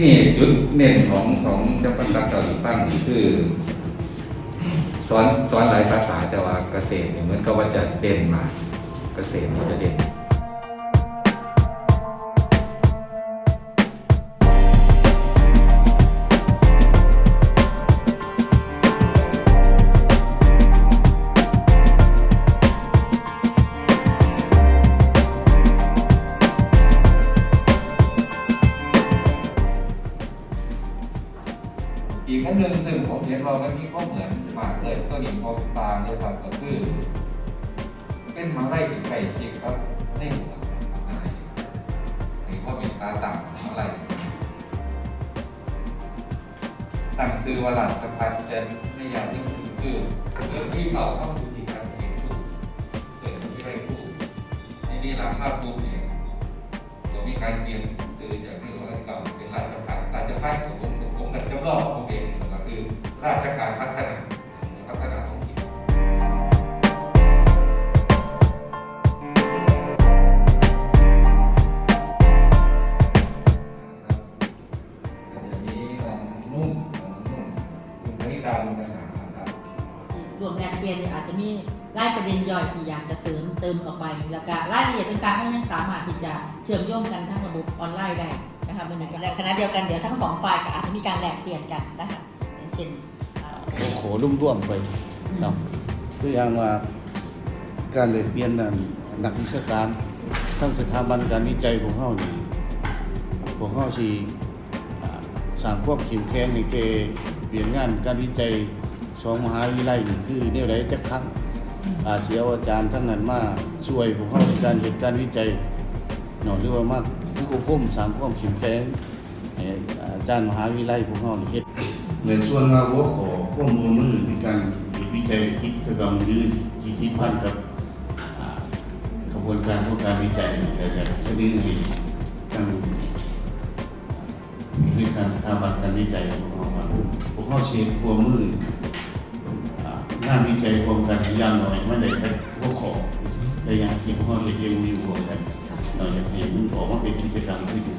ที่นี่จุดเน้นของของเจ้าพนักงาเกาหลีปั้งนี่คือสอนสอนหลายสาขาแต่ว่าเกษตรเนี่ยเหมือนกับว่าจะเด่นมา เกษตรนี่จะเด่น นว่ามันมีข้อเหมือนมากเลยตัวนี้พอตาเนี่ยครับก็คือ เป็นทาไล่ที่ใกล้ชิดครับในหัวอะไรนี่ก็เป็นตาต่ำทาไล่ตั้งซื้อว่าหลังสะพานเจนในอยางที่คือเรื่องที่เป่าเข้าดูที่การเห็นเกิดที่ไรผู้ในนี้หลังภาพรูปเนี่ยก็มีการเปลี่ยนคือจากที่เราเก่าเป็นราชการราชการของผมผมกับเจ้าก็ผมเอก ราชการพัฒนาพัฒนาท้องถิ่นอันนี้ของนุ่มของนุ่มคุณธนิตาลุงกระสังครับรวมแลกเปลี่ยนอาจจะมีรายประเด็นย่อยที่อยากจะเสริมเติมเข้าไป แล้วก็รายละเอียดต่างๆก็ยังสามารถที่จะเชื่อมโยงกันทั้งระบบออนไลน์ได้นะคะเมันนี้และคณะเดียวกันเดี๋ยวทั้งสองฝ่ายก็อาจจะมีการแลกเปลี่ยนกันนะคะอย่างเช่น โอ้โหรุ่มร่วมไปเนาะตัวอย่างว่าการเลยเปลี่ยนนั้นนักวิชาการทั้งสถาบันการวิจัยของเฮานี่ของเฮาสิอ่าสร้างความเข้มแข็งในเกเปลี่ยนงานการวิจัยสองมหาวิทยาลัยนี่คือแนวใดจักครั้งอาเสียอาจารย์ทั้งนั้นมาช่วยพวกเฮาในการเฮ็ดการวิจัยเนาะหรือว่ามาผู้ควบคุมสร้างความเข้มแข็งให้อาจารย์มหาวิทยาลัยพวกเฮานี่เฮ็ดในส่วนว่าหัวขอ ข้อมูลมือในการวิจัยกิจกรรมหรือกิจพันธ์กับกระบวนการของการวิจัยแต่จะเสนอให้ทางในการสถาบันการวิจัยของเราว่าพวกเขาเชียร์หัวมืออ่างาวิจัยรวมกันย่างหน่อยไม่ได้แค่หัวขอแต่อย่างที่พวกเขาเรียนอยู่รวมกันเราจะเห็นออกมาเป็นกิจกรรมที่ทุ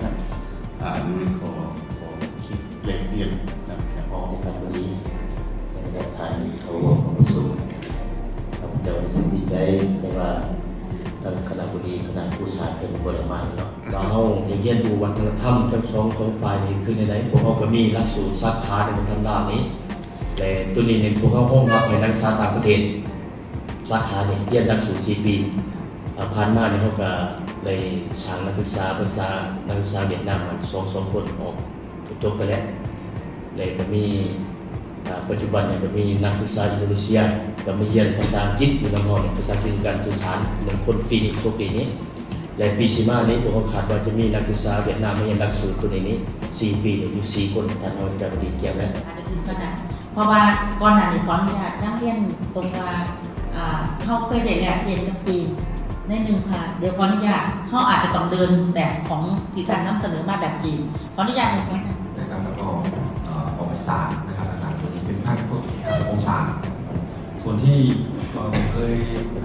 เป็นบริมาณเนาะเราอย่างเรียนรู้วัฒนธรรมทั้งสองสองฝ่ายนี้คือในไหนพวกเขาก็มีหลักสูตรสาขาในทางด้านนี้แต่ตัวนี้เนี่ยพวกเขาห้องรับให้นักศึกษาต่างประเทศสาขาเนี่ยเรียนหลักสูตร4ปีอ่าผ่านมาเนี่ยเขาก็เลยสร้างนักศึกษาภาษานักศึกษาเวียดนามมันสองสองคนออกจบไปแล้วเลยก็มีปัจจุบันเนี่ยก็มีนักศึกษาอินโดนีเซียก็มาเรียนภาษาอังกฤษอยู่ลำพองเนี่ยภาษาอังการสื่อสารหนึ่งคนปีนี้โชคปีนี้ และปีสิมานี้พวกเขาคาดว่าจะมีนักศึกษาเวียดนามมาเรียนหลักสูตรตัวนี้สี่ปีเนี่ยอยู่สี่คนท่านเอาจะดีเกี่ยวแล้วอาจจะถึงขนาดเพราะว่าก่อนหน้านี้ขออนุญาตนักเรียนตรงว่าเขาเคยได้แลกเปลี่ยนกับจีนในหนึ่งค่ะเดี๋ยวขออนุญาตเขาอาจจะต้องเดินแบบของที่ท่านนำเสนอมาแบบจีนขออนุญาตหนึ่งนะนะครับแล้วก็เอ่อประวัติศาสตร์นะครับอาจารย์ตัวนี้เป็นภาคพวกสังคมศาสตร์ส่วนที่เคย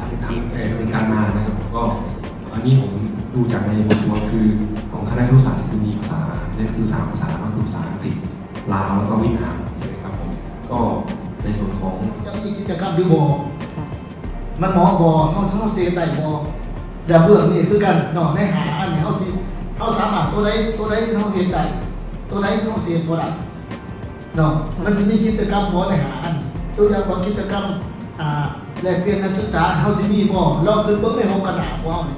ทำเอ่อเป็นการมานะครับก็ อันนี้ผมดูจากในบทความคือของคณะครุศาสตร์คือมีภาษาเนี่ยคือสามภาษาก็คือภาษาอังกฤษลาวแล้วก็เวียดนามใช่ไหมครับผมก็ในส่วนของจะมีกิจกรรมหรือบอมันหมอบอเขาเช่าเซฟได้บอเดี๋ยวเบื้องนี่คือกันเนาะในหาอันเขาสิเขาสามารถตัวใดตัวใดที่เขาเห็นได้ตัวใดที่เขาเสียบ่ได้เนาะมันสิมีกิจกรรมบอในหาอัน ตัวอย่างของกิจกรรมอ่าแลกเปลี่ยนนักศึกษาเขาสิมีบ่ลองขึ้นเบิ่งในห้องกระดาษว่าสิ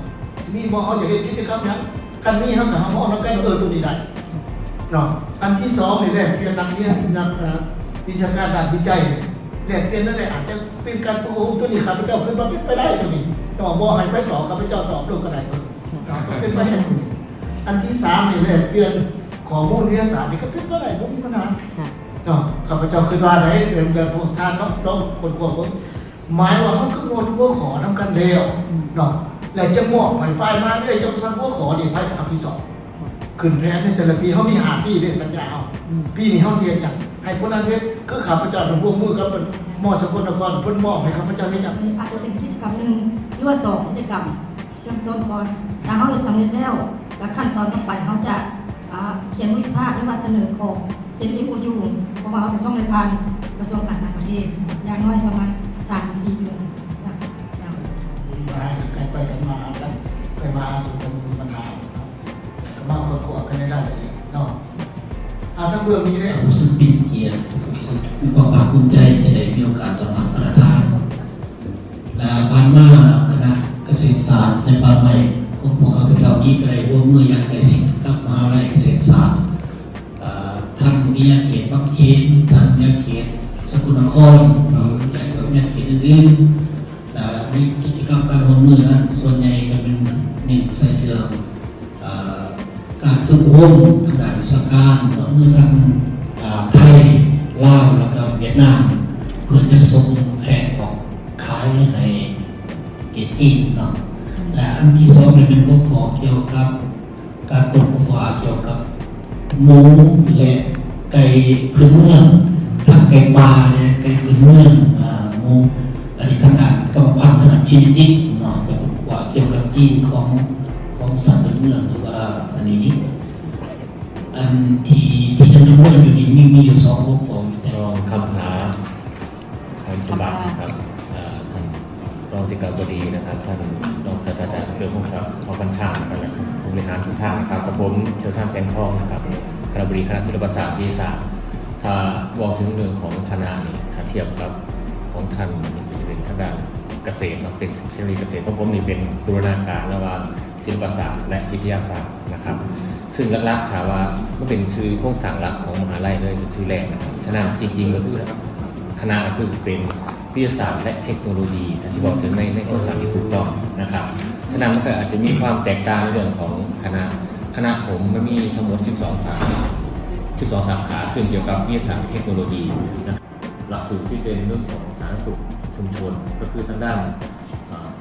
มีบ่เขาจะเฮ็ดกิจกรรมหยังคันมีเขาก็เฮาเอานกันเออตัวนี้ได้เนาะอันที่สองนี่แหละเปลียนนักเรียนนักวิชาการด้านวิจัยเนี่ยเปลียนนั่นแหละอาจจะเป็นการฝึกอบรมตัวนี้ข้าพเจ้าขึ้นมาเป็นไปได้ตัวนี้เนาะบ่ให้ไปต่อข้าพเจ้าตอบโต้ก็ได้ตัวเนาะเป็นไปได้ตัวนี้อันที่สามนี่แหละเปลียนข้อมูลวิทยาศาสตร์นี่ก็เป็นไปได้บ่มีปัญหาเนาะข้าพเจ้าขึ้นมาได้เรื่องเรื่องพวกท่านเนาะลองคนพวกผมหมายว่าเขาคือมวลหัวขอทำกันแล้วเนาะ แล้วจะมอบให้ฝ่ายมาไม่ได้จะสั่งหัวขอนี่ภายสามปีสองขึ้นแพนในแต่ละปีเขามีหาปีได้สัญญาเอาปีนี้เขาเสียจังให้พวกนั้นเฮ็ดคือข้าพเจ้าเป็นพวกมือกับเป็นมอสกลนครเพิ่นมอบให้ข้าพเจ้าเฮ็ดหยังอาจจะเป็นกิจกรรมหนึ่งหรือว่าสองกิจกรรมเริ่มต้นก่อนแล้วเขาเห็นสำเร็จแล้ว แล้วขั้นตอนต่อไปเขาจะอ่อ่าเขียนวิพากษ์หรือว่าเสนอของเซ็นเอ็มยูเพราะว่าเขาจะต้องไปผ่านกระทรวงการต่างประเทศอย่างน้อยประมาณสามสี่เดือนค่ะค่ะมากัน ไปกันมากันไปมาสู่กันมีปัญหาก็มาคนกลัวกันได้เลยเนาะอาทั้งเรื่องนี้เนี่ยรู้สึกเป็นเกียรติรู้สึกมีความภาคภูมิใจที่ได้มีโอกาสต่อมาประธาน และผ่านมาคณะเกษตรศาสตร์ในป่าใหม่ของพวกเขาเป็นเหล่านี้ก็ได้ร่วมมืออย่างใกล้ชิด รฝึกอบรมทางด้านวิชาการต่อเมื่อทางไทยลาวแล้วก็เวียดนาม เพื่อจะส่งแผนออกขายในเกตจีนเนาะและอันที่สองเนี่ยเป็นพวกขอเกี่ยวกับการปลูกขวาเกี่ยวกับหมูและไก่พื้นเมืองทางไก่ป่าเนี่ยไก่พื้นเมืองอ่าหมูอันนี้ทางด้านกรรมพันธุ์ทางด้านชีนิติกเนาะจะปลูกขวาเกี่ยวกับจีนของของสัตว์พื้นเมืองหรือว่าอันนี้ อันที่ที่ดำเนินอยู่นี่มีมีอยู่สองหัวข้อแต่รองคำหาทางสบัตินะครับท่านรองติการบดีนะครับ ท่านรองศาสตราจารย์เกิดพงศักดิ์ทองปัญชานะครับและผู้บริหารทุกท่านครับกับผมเชียวชาญแสงทองนะครับคณะบดีคณะศิลปศาสตร์วิทยาศาสตร์ถ้ามองถึงเรื่องของคณะนี่ถ้าเทียบกับของท่านจะเป็นทางด้านเกษตรเป็นเทคโนโลยีเกษตรของผมนี่เป็นบูรณาการระหว่างศิลปศาสตร์และวิทยาศาสตร์นะครับ ซึ่งลักๆถามว่าก็เป็นชื่อโครงสร้างหลักของมหาลัยเลยเป็นชื่อแรกนะครับฉะนั้นจริงๆก็คือคณะก็คือเป็นวิทยาศาสตร์และเทคโนโลยีที่บอกถึงในในโครงสร้างที่ถูกต้องนะครับฉะนั้นมันก็อาจจะมีความแตกต่างในเรื่องของคณะคณะผมมันมีทั้งหมด 12 สาขา12 สาขาซึ่งเกี่ยวกับวิทยาศาสตร์และเทคโนโลยีนะครับหลักสูตรที่เป็นเรื่องของสาธารณสุขชุมชน ก็คือทางด้าน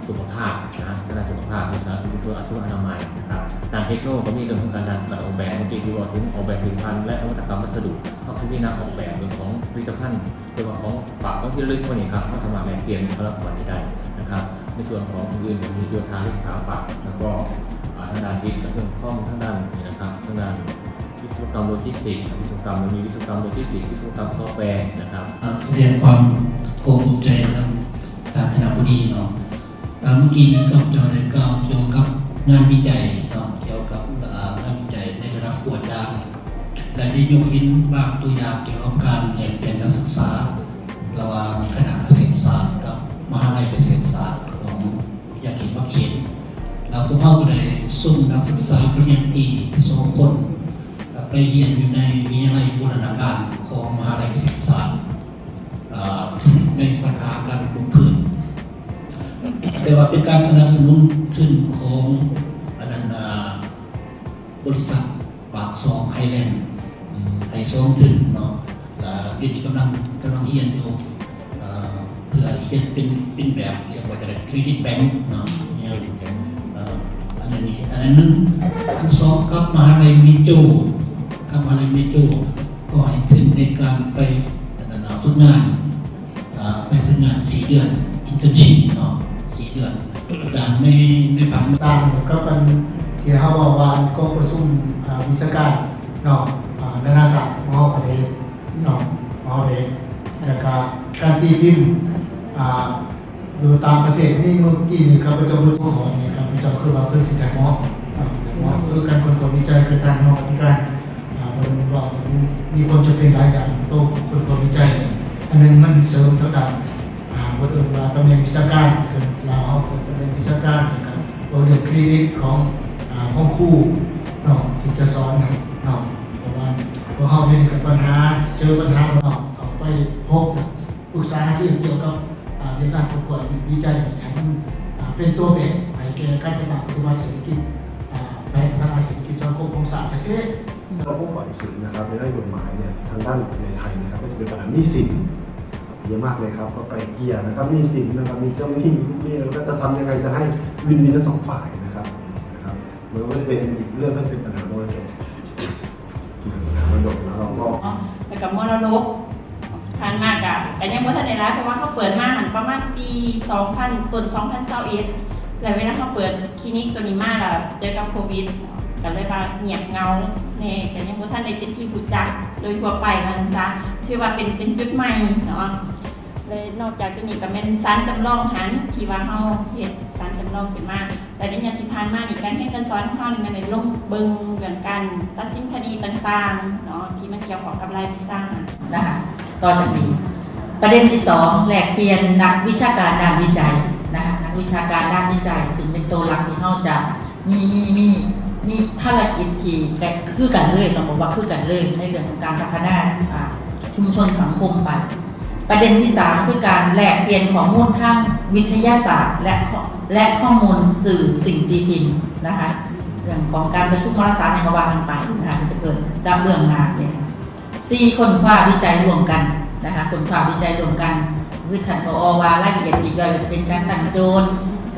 สุขภาพนะด้านสุขภาพสาธารณสุขตัวอาชีวอนามัยนะครับ เทคโนโลยีก็มีเรื่องของการการออกแบบเมื่อกี้ที่บอกถึงออกแบบผลิตภัณฑ์และนวัตกรรมวัสดุก็คือมีนักออกแบบเรื่องของผลิตภัณฑ์เรื่องของฝากของที่ลึกพวกนี้ครับก็สามารถแลกเปลี่ยนพลังงานได้นะครับ ในส่วนของอื่นๆมีโยธาลิสถาปัตย์แล้วก็ทางด้านดินเรื่องข้อมทางด้านนี้นะครับทางด้านวิศวกรรมโลจิสติกส์วิศวกรรมมันมีวิศวกรรมโลจิสติกส์วิศวกรรมซอฟต์แวร์นะครับแสดงความภูมิใจทางทางคณะบดีเนาะตามเมื่อกี้นี้ก็จะได้กล่าวเกี่ยวกับงานวิจัย และได้ยกอินบางตัวอย่างเกี่ยวกับการแลกเปลี่ยนนักศึกษาระหว่างคณะเกษตรศาสตร์กับมหาลัยเกษตรศาสตร์ของยาเขตบักเขนเราพวกเขาก็ได้ส่งนักศึกษาปริญญาตรีสองคนไปเรียนอยู่ในวิทยาลัยบูรณาการของมหาลัยเกษตรศาสตร์ในสาขาการปลูกพืชแต่ว่าเป็นการสนับสนุนขึ้นของอนันอ่าบริษัท ไฮซองถึงเนาะแล้วเด็กำลังกำลังเรียนอยู่เอ่อเพื่อเรียนเป็นเป็นแบบเรียกว่าจะได้เครดิตแบงก์เนาะเนี่ยเอ่ออันนี้อันนั้นหนึงอันสองกับมาลัยมิโจกรรมอะไรไม่จูก็ให้ถึงในการไปฝึกงานไปฝึกงานสี่เดือนอินเตอร์ชิพเนาะสี่เดือนการไม่ไม่ผันต่างก็เป็นที่เขาว่าวานก็ประชุมวิชาการเนาะ นานาศาสตร์มหาประเทศนาะมหาประเทศแล้วก็การตีพิมพ์อ่าอยู่ตามประเทศนี่เมื่อกี้นี่ครับพระเจ้าพุทธขอนี่ครับพระเจ้าคือว่าคือสิทธิ์หมอเนาะหมอคือการคนตัววิจัยคือการนอกที่การอ่ามันว่ามีความจำเป็นหลายอย่างต้องคนตัววิจัยอันหนึงมันเสริมเท่ากับอ่าบทอื่นว่าตำแหน่งวิชาการคือเราเอาคือตำแหน่งวิชาการนะครับตัวเรื่องคลินิกของอ่าของครูเนาะที่จะสอนนะเนาะ พราะว่าพอเขาเป็นกับปัญหาเจอปัญหาเนาะเขาไปพบปรึกษาเรื่องเกี่ยวกับอ่าในการประกวดวิจัยอย่างมันเป็นตัวแบบไปแก้การพัฒนาปัจจุบันเศรษฐกิจอ่าในพัฒนาเศรษฐกิจสังคมของสามประเทศเราผู้ฝ่ายสินนะครับในด้านกฎหมายเนี่ยทางด้านในไทยนะครับก็จะเป็นปัญหาหนี้สินเยอะมากเลยครับก็ไกลเกลี่ยนะครับหนี้สินนะครับมีเจ้าหนี้มีแล้วก็จะทำยังไงจะให้วินวินทั้งสองฝ่ายนะครับนะครับมันก็จะเป็นอีกเรื่องที่เป็นปัญหามรดกปัญหามร ดกแล้วเราก็แล้วกับมรดกผ่านมากอะแต่ยังบ่ทันได้รับเพราะว่าเขาเปิดมาหันประมาณปี 2000ต้น2021แล้วเวลาเขาเปิดคลินิกตัวนี้มาแล้วเจอกับโควิดก็เลยว่าเงียบเงาเนี่ยก็ยังบ่ทันได้เป็นที่รู้จักโดยทั่วไปว่าซั่นซะถือว่าเป็นเป็นจุดใหม่เนาะเลยนอกจากตัวนี้ก็เป็นสารจำลองหันที่ว่าเฮาเฮ็ดสารจำลองขึ้นมาแต่ในยามที่ผ่านมานี่การเรียนการสอนของเฮานี่มันได้ลงเบิ่งเรื่องการตัดสิน ต่างๆเนาะที่มันเกี่ยวข้องกับรายวิชานะคะต่อจากนี้ ประเด็นที่สองแหลกเปลี่ยนนักวิชาการด้านวิจัยนะคะนักวิชาการด้านวิจัยซึ่งเป็นตัวหลักที่เราจะมีมีมีมีภารกิจที่แกคือกันเลยต้องบอกว่าคือกันเลยในเรื่องของการพัฒนาชุมชนสังคมไปประเด็นที่สามคือการแลกเปลี่ยนข้อมูลทางวิทยาศาสตร์ และและข้อมูลสื่อสิ่งตีพิมพ์นะคะ เรื่องของการประชุมวารสารในกว่ากันไปนะคะจะเกิดตามเรื่องงานเนี่ยสี่คนคว้าวิจัยรวมกันนะคะคนคว้าวิจัยรวมกันวิถันพอวารายละเอียดปลีกย่อยจะเป็นการตั้งโจทย์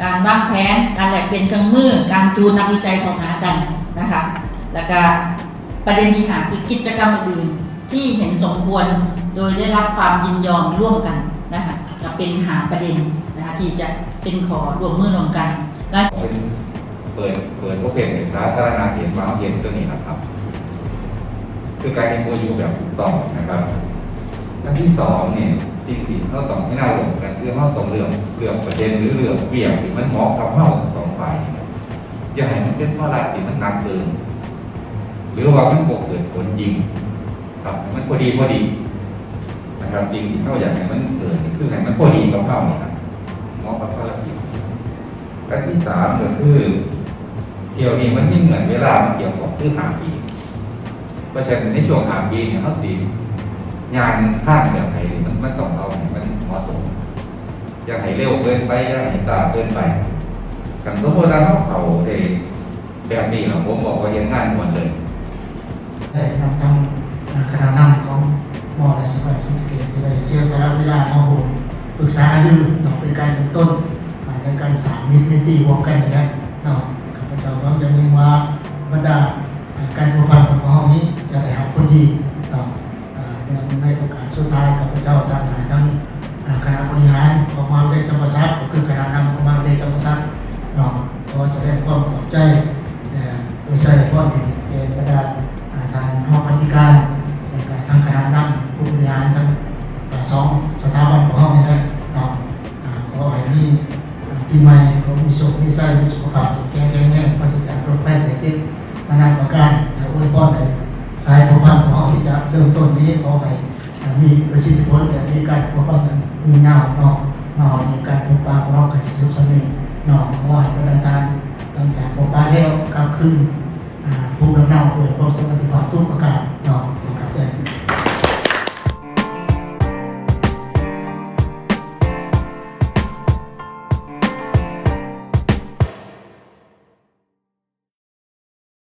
การวางแผน การแลกเป็นเครื่องมือ การจูนนักวิจัยเข้าหากันนะคะ แล้วก็ประเด็นที่หาคือกิจกรรมอื่นที่เห็นสมควรโดยได้รับความยินยอมร่วมกันนะคะก็เป็นหาประเด็นนะคะที่จะเป็นขอรวมมือรวมกันและเป็น เปิดเปิดพวกเพจสาธารณะเห็นว่าเห็นตัวนี้นะครับ คือการเอ็นโอยูแบบถูกต้องนะครับอันที่สองเนี่ยสิ่งที่เราต้องให้น่าหลงกันคือเราต้องเรื่องเรื่องประเด็นหรือเรื่องเบี่ยงที่มันเหมาะกับเราสองฝ่ายนะครับอย่าให้มันเป็นภาระที่มันหนักเกิน หรือว่ามันเกิดผลจริง ครับมันพอดีพอดีนะครับสิ่งที่เราอยากให้มันเกิดคือให้มันพอดีกับเราเนี่ยครับเหมาะกับภารกิจอันที่สามก็คือ เที่ยวนี้มันมีเหมือนเวลามันเกี่ยวกับคือหาปีเพราะฉะนั้นในช่วงหาปีเนี่ยเขาสีงานข้างแบบไหนมันมันต้องเอาให้มันเหมาะสมอย่าให้เร็วเกินไปอย่าให้ช้าเกินไปกันสมมติว่าเขาเขาด้แบบนี้เราผมบอกว่ายังงานหมดเลยได้นำทางคณะนำของมอและสภาสิงสเกตที่ได้เสียสละเวลามาโหนปรึกษาหารือเนาะเป็นการเริ่มต้นในการสางมิตรมิตรีร่วมกันนี่แหละเนาะ ข้าพเจ้าหวังจะมีว่าบรรดาการประพันธ์ของพระองนี้จะได้หาคนดีต่อในโอกาสสุดท้ายกับพระเจ้าทั้งหลายทั้งคณะบริหารของมหาวิทยาลัยธรรมศาสตร์ก็คือคณะนำของมหาวิทยาลัยธรรมศาสตร์ มีประสิทธิผลแต่มีการปกป้องกันมีเงาเนาะเนาะมีการปกป้องของเรากับสิสุสนิเนาะลอให้บรรดาทามหลังจากบอกว่าแล้วกลับคืนภูมิลำเนาด้วยพวามสมรรถภาพทุกประการเนาะนะครับ